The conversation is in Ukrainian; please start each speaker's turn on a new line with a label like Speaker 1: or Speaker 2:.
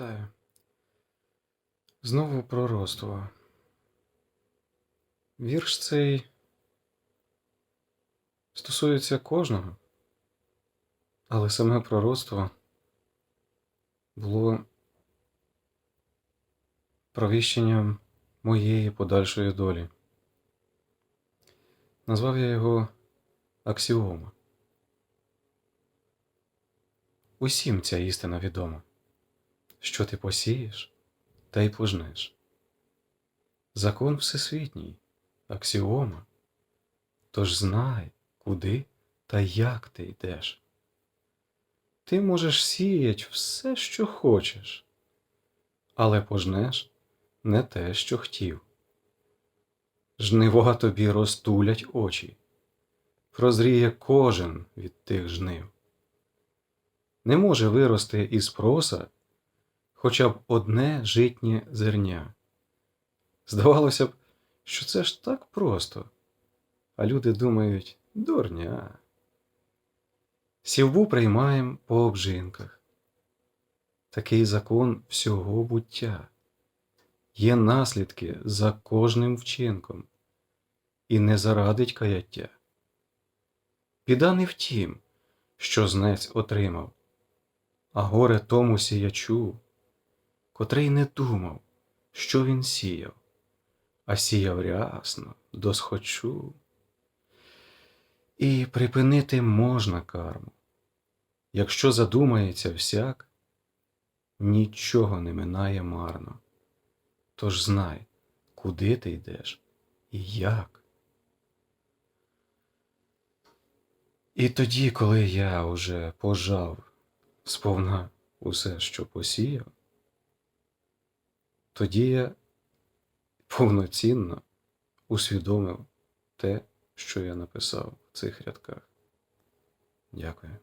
Speaker 1: Вітаю. Знову пророцтво. Вірш цей стосується кожного, але саме пророцтво було провіщенням моєї подальшої долі. Назвав я його Аксіома. Усім ця істина відома що ти посієш, та й пожнеш. Закон всесвітній, аксіома. Тож знай, куди та як ти йдеш. Ти можеш сіять все, що хочеш, але пожнеш не те, що хотів. Жнива тобі розтулять очі, прозріє кожен від тих жнив. Не може вирости із проса хоча б одне житнє зерня. Здавалося б, що це ж так просто, а люди думають дурня. Сівбу приймаєм по обжинках. Такий закон всього буття. Є наслідки за кожним вчинком, і не зарадить каяття. Біда не в тім, що знець отримав, а горе тому сіячу, котрий не думав, що він сіяв, а сіяв рясно, досхочу. І припинити можна карму. Якщо задумається всяк, нічого не минає марно. Тож знай, куди ти йдеш і як. І тоді, коли я уже пожав сповна усе, що посіяв, тоді я повноцінно усвідомив те, що я написав в цих рядках. Дякую.